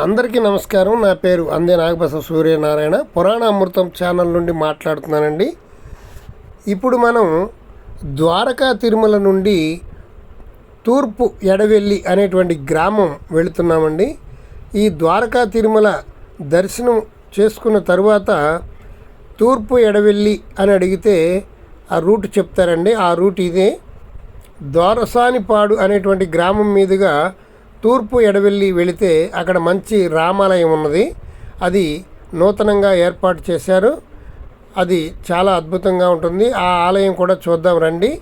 అందరికీ నమస్కారం. నా పేరు అందే నాగబస సూర్యనారాయణ. పురాణ అమృతం ఛానల్ నుండి మాట్లాడుతున్నానండి. ఇప్పుడు మనం ద్వారకా తిరుమల నుండి తూర్పు ఎడవెల్లి అనేటువంటి గ్రామం వెళుతున్నామండి. ఈ ద్వారకా తిరుమల దర్శనం చేసుకున్న తర్వాత తూర్పు ఎడవెల్లి అని అడిగితే ఆ రూట్ చెప్తారండి. ఆ రూట్ ఇదే ద్వారసానిపాడు అనేటువంటి గ్రామం మీదుగా తూర్పు ఎడవెల్లి వెళితే అక్కడ మంచి రామాలయం ఉన్నది. అది నూతనంగా ఏర్పాటు చేశారు. అది చాలా అద్భుతంగా ఉంటుంది. ఆ ఆలయం కూడా చూద్దాం రండి.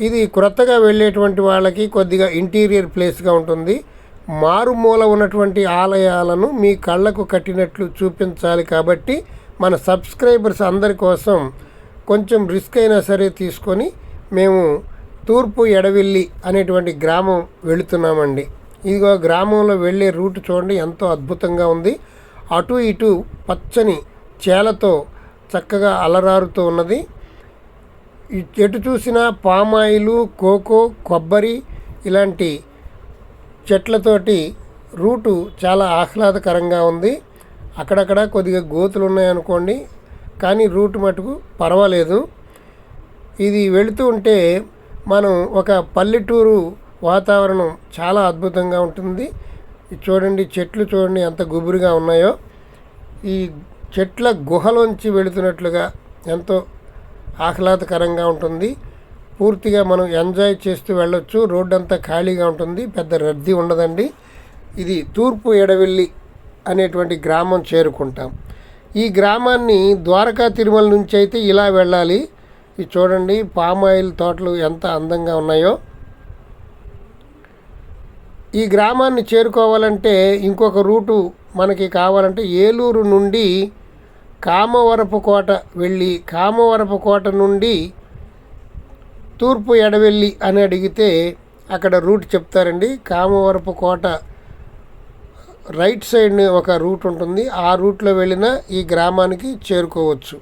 ఇది క్రొత్తగా వెళ్ళేటువంటి వాళ్ళకి కొద్దిగా ఇంటీరియర్ ప్లేస్గా ఉంటుంది. మారుమూల ఉన్నటువంటి ఆలయాలను మీ కళ్ళకు కట్టినట్లు చూపించాలి కాబట్టి మన సబ్స్క్రైబర్స్ అందరి కోసం కొంచెం రిస్క్ అయినా సరే తీసుకొని మేము తూర్పు ఎడవెల్లి అనేటువంటి గ్రామం వెళుతున్నామండి. ఇదిగో గ్రామంలో వెళ్ళే రూట్ చూడండి ఎంతో అద్భుతంగా ఉంది. అటు ఇటు పచ్చని చేలతో చక్కగా అలరారుతూ ఉన్నది. ఎటు చూసినా పామాయిలు కోకో కొబ్బరి ఇలాంటి చెట్లతోటి రూటు చాలా ఆహ్లాదకరంగా ఉంది. అక్కడక్కడ కొద్దిగా గోతులు ఉన్నాయనుకోండి కానీ రూట్ మటుకు పర్వాలేదు. ఇది వెళుతూ ఉంటే మనం ఒక పల్లెటూరు వాతావరణం చాలా అద్భుతంగా ఉంటుంది. ఇది చూడండి చెట్లు చూడండి ఎంత గుబురుగా ఉన్నాయో. ఈ చెట్ల గుహలోంచి వెళుతున్నట్లుగా ఎంతో ఆహ్లాదకరంగా ఉంటుంది. పూర్తిగా మనం ఎంజాయ్ చేస్తూ వెళ్ళొచ్చు. రోడ్డు అంతా ఖాళీగా ఉంటుంది. పెద్ద రద్దీ ఉండదండి. ఇది తూర్పు ఎడవెల్లి అనేటువంటి గ్రామం చేరుకుంటాం. ఈ గ్రామాన్ని ద్వారకా తిరుమల నుంచి అయితే ఇలా వెళ్ళాలి. ఇది చూడండి పామాయిల్ తోటలు ఎంత అందంగా ఉన్నాయో. ఈ గ్రామాన్ని చేరుకోవాలంటే ఇంకొక రూటు మనకి కావాలంటే ఏలూరు నుండి కామవరపు కోట వెళ్ళి కామవరపు కోట నుండి తూర్పు ఎడవెల్లి అని అడిగితే అక్కడ రూట్ చెప్తారండి. కామవరపు కోట రైట్ సైడ్ ఒక రూట్ ఉంటుంది. ఆ రూట్లో వెళ్ళిన ఈ గ్రామానికి చేరుకోవచ్చు.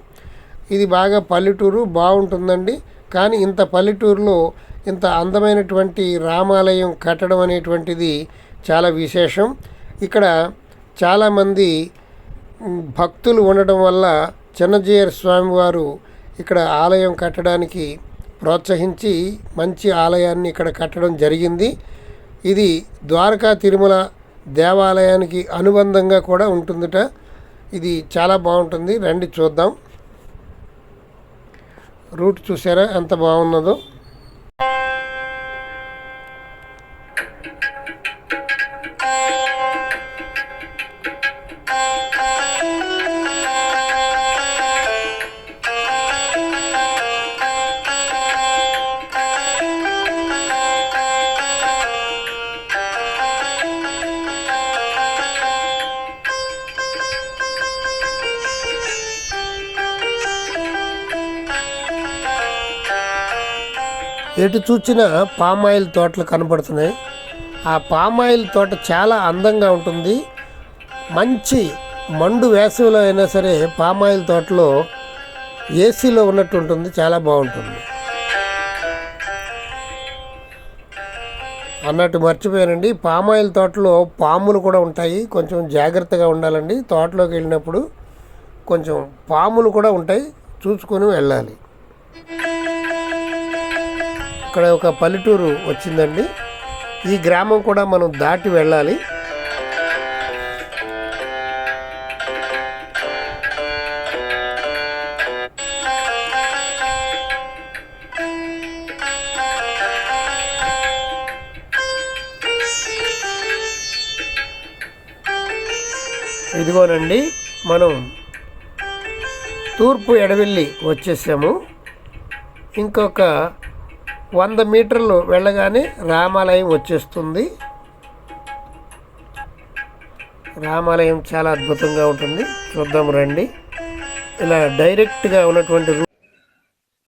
ఇది బాగా పల్లెటూరు బాగుంటుందండి. కానీ ఇంత పల్లెటూరులో ఇంత అందమైనటువంటి రామాలయం కట్టడం అనేటువంటిది చాలా విశేషం. ఇక్కడ చాలామంది భక్తులు ఉండడం వల్ల చిన్నజీయర్ స్వామివారు ఇక్కడ ఆలయం కట్టడానికి ప్రోత్సహించి మంచి ఆలయాన్ని ఇక్కడ కట్టడం జరిగింది. ఇది ద్వారకా తిరుమల దేవాలయానికి అనుబంధంగా కూడా ఉంటుందట. ఇది చాలా బాగుంటుంది. రండి చూద్దాం. రూట్ చూసారా? ఎంత బాగున్నదో. ఎటు చూచినా పామాయిల్ తోటలు కనబడుతున్నాయి ఆ పామాయిల్ తోట చాలా అందంగా ఉంటుంది. మంచి మండు వేసవిలో అయినా సరే పామాయిల్ తోటలో ఏసీలో ఉన్నట్టు ఉంటుంది. చాలా బాగుంటుంది. అన్నట్టు మర్చిపోయానండి. పామాయిల్ తోటలో పాములు కూడా ఉంటాయి. కొంచెం జాగ్రత్తగా ఉండాలండి. తోటలోకి వెళ్ళినప్పుడు కొంచెం పాములు కూడా ఉంటాయి. చూసుకొని వెళ్ళాలి. ఇక్కడ ఒక పల్లెటూరు వచ్చిందండి. ఈ గ్రామం కూడా మనం దాటి వెళ్ళాలి. ఇదిగోనండి మనం తూర్పు ఎడవెల్లి వచ్చేసాము. ఇంకొక వంద మీటర్లు వెళ్ళగానే రామాలయం వచ్చేస్తుంది. రామాలయం చాలా అద్భుతంగా ఉంటుంది. చూద్దాం రండి. ఇలా డైరెక్ట్గా ఉన్నటువంటి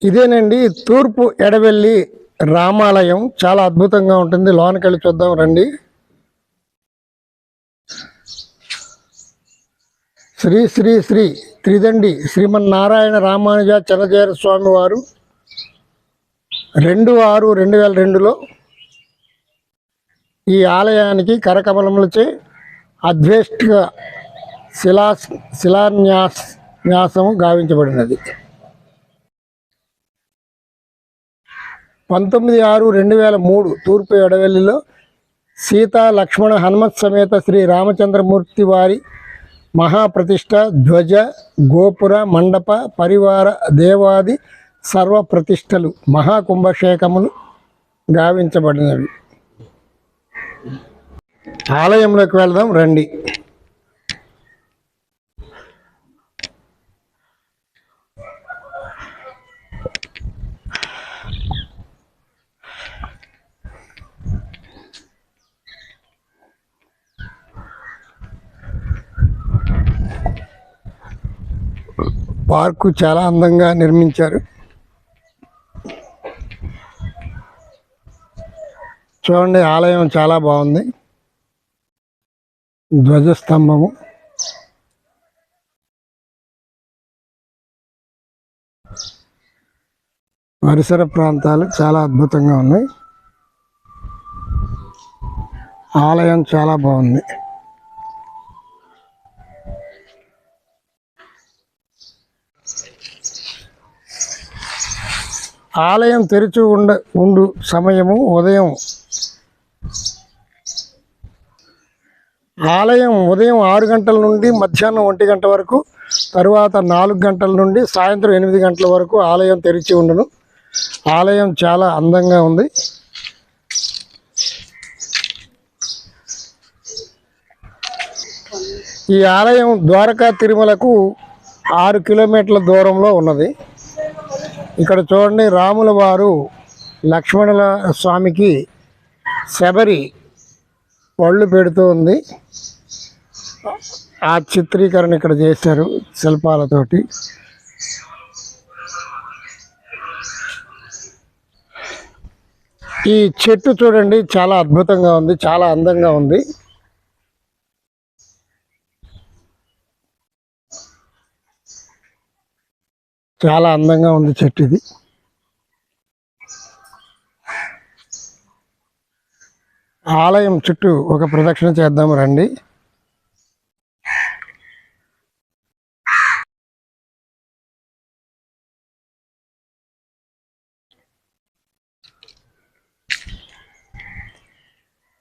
ఇదేనండి తూర్పు ఎడవెల్లి రామాలయం. చాలా అద్భుతంగా ఉంటుంది. లోనకి వెళ్ళి చూద్దాం రండి. శ్రీ శ్రీ శ్రీ త్రిదండి శ్రీమన్నారాయణ రామానుజ చంద్రజేర స్వామి వారు రెండు ఆరు రెండు వేల రెండులో ఈ ఆలయానికి కరకమలములచే అధ్వేష్ట శిలా శిలాన్యాస్ న్యాసము గావించబడినది. పంతొమ్మిది ఆరు రెండు వేల మూడు తూర్పు ఎడవెల్లిలో సీతా లక్ష్మణ హనుమత్ సమేత శ్రీ రామచంద్రమూర్తి వారి మహాప్రతిష్ట ధ్వజ గోపుర మండప పరివార దేవాది సర్వ ప్రతిష్టలు మహాకుంభశేఖములు గావించబడినవి. ఆలయంలోకి వెళదాం రండి. పార్కు చాలా అందంగా నిర్మించారు. చూడండి ఆలయం చాలా బాగుంది. ధ్వజస్తంభము. పరిసర ప్రాంతాలు చాలా అద్భుతంగా ఉన్నాయి. ఆలయం చాలా బాగుంది. ఆలయం తెరిచి ఉండ ఉండు సమయము ఉదయం ఆలయం ఉదయం ఆరు గంటల నుండి మధ్యాహ్నం ఒంటి గంట వరకు తరువాత నాలుగు గంటల నుండి సాయంత్రం ఎనిమిది గంటల వరకు ఆలయం తెరిచి ఉండను. ఆలయం చాలా అందంగా ఉంది. ఈ ఆలయం ద్వారకా తిరుమలకు ఆరు కిలోమీటర్ల దూరంలో ఉన్నది. ఇక్కడ చూడండి రాముల వారు లక్ష్మణుల స్వామికి శబరి పళ్ళు పెడుతూ ఉంది. ఆ చిత్రీకరణ ఇక్కడ చేశారు శిల్పాలతోటి. ఈ చెట్టు చూడండి చాలా అద్భుతంగా ఉంది చాలా అందంగా ఉంది. చాలా అందంగా ఉంది చెట్టు ఇది. ఆలయం చుట్టూ ఒక ప్రదక్షిణ చేద్దాం రండి.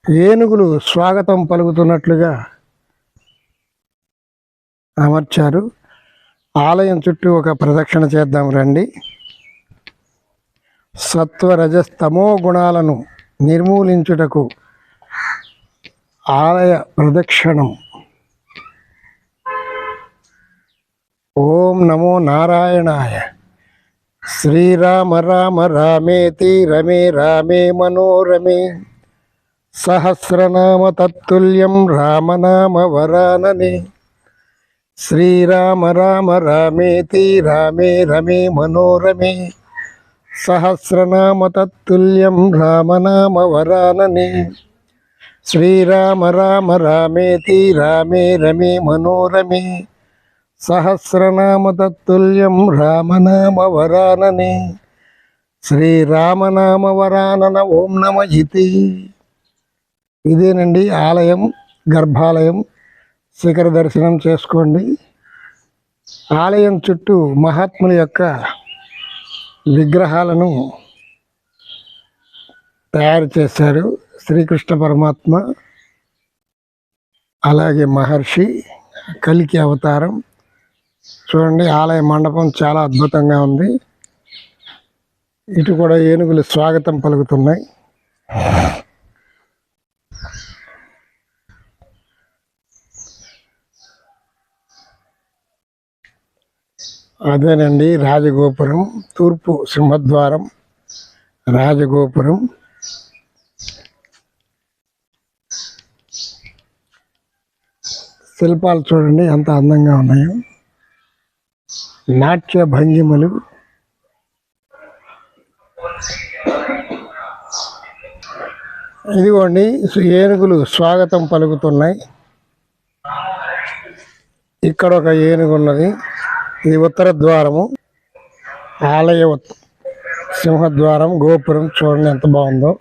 ఏనుగులు స్వాగతం పలుకుతున్నట్లుగా అమర్చారు. ఆలయం చుట్టూ ఒక ప్రదక్షిణ చేద్దాం రండి. సత్వరజస్తమో గుణాలను నిర్మూలించుటకు ఆలయ ప్రదక్షిణం. ఓం నమో నారాయణాయ. శ్రీరామ రామ రామేతి రమే రామే మనోరమే. సహస్రనామ తత్తుల్యం రామనామ వరానని. శ్రీరామ రామ రామేతి రామే రమే మనోరమే. సహస్రనామ తత్తుల్యం రామనామ వరానని. శ్రీరామ రామ రామేతి రామే రమే మనోరమే. సహస్రనామ తత్తుల్యం రామనామ వరాననే. శ్రీరామనామ వరానన ఓం నమ ఇతి ఇదేనండి ఆలయం గర్భాలయం. శిఖర దర్శనం చేసుకోండి. ఆలయం చుట్టూ మహాత్ముల యొక్క విగ్రహాలను తయారు చేశారు. శ్రీకృష్ణ పరమాత్మ అలాగే మహర్షి కలికి అవతారం. చూడండి ఆలయ మండపం చాలా అద్భుతంగా ఉంది. ఇటు కూడా ఏనుగులు స్వాగతం పలుకుతున్నాయి. అదేనండి రాజగోపురం తూర్పు సింహద్వారం రాజగోపురం. శిల్పాలు చూడండి ఎంత అందంగా ఉన్నాయో. నాట్య భంగిమలు. ఇదిగోండి ఏనుగులు స్వాగతం పలుకుతున్నాయి. ఇక్కడ ఒక ఏనుగు ఉన్నది ఇది ఉత్తర ద్వారము. ఆలయ సింహద్వారం గోపురం చూడండి ఎంత బాగుందో.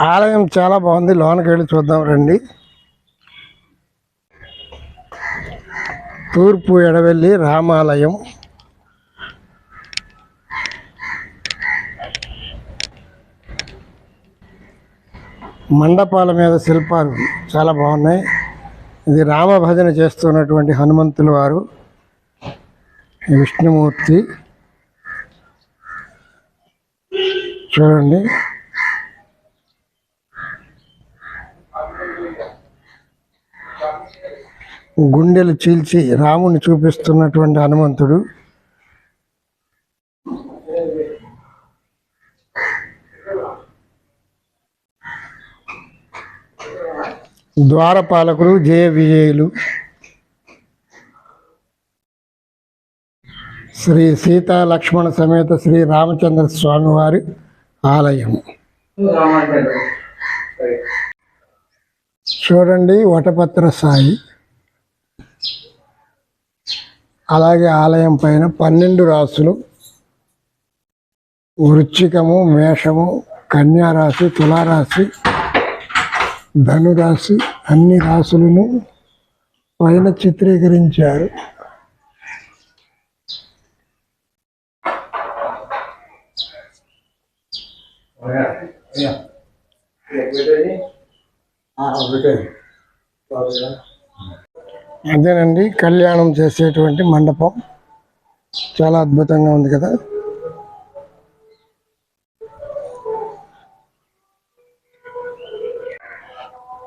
ఆలయం చాలా బాగుంది. లోనకి వెళ్ళి చూద్దాం రండి. తూర్పు ఎడవెల్లి రామాలయం. మండపాల మీద శిల్పాలు చాలా బాగున్నాయి. ఇది రామభజన చేస్తున్నటువంటి హనుమంతుల వారు. విష్ణుమూర్తి. చూడండి. గుండెలు చీల్చి రాముని చూపిస్తున్నటువంటి హనుమంతుడు. ద్వారపాలకులు జయ విజయులు శ్రీ సీతా లక్ష్మణ సమేత శ్రీ రామచంద్ర స్వామి వారి ఆలయం. చూడండి వటపత్ర సాయి. అలాగే ఆలయం పైన పన్నెండు రాసులు. వృచ్చికము మేషము కన్యారాశి తులారాశి ధనురాశి అన్ని రాశులను పైన చిత్రీకరించారు. అదేనండి కళ్యాణం చేసేటువంటి మండపం. చాలా అద్భుతంగా ఉంది కదా.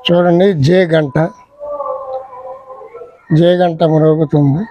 చూడండి జే గంట. జే గంట మ్రోగుతుంది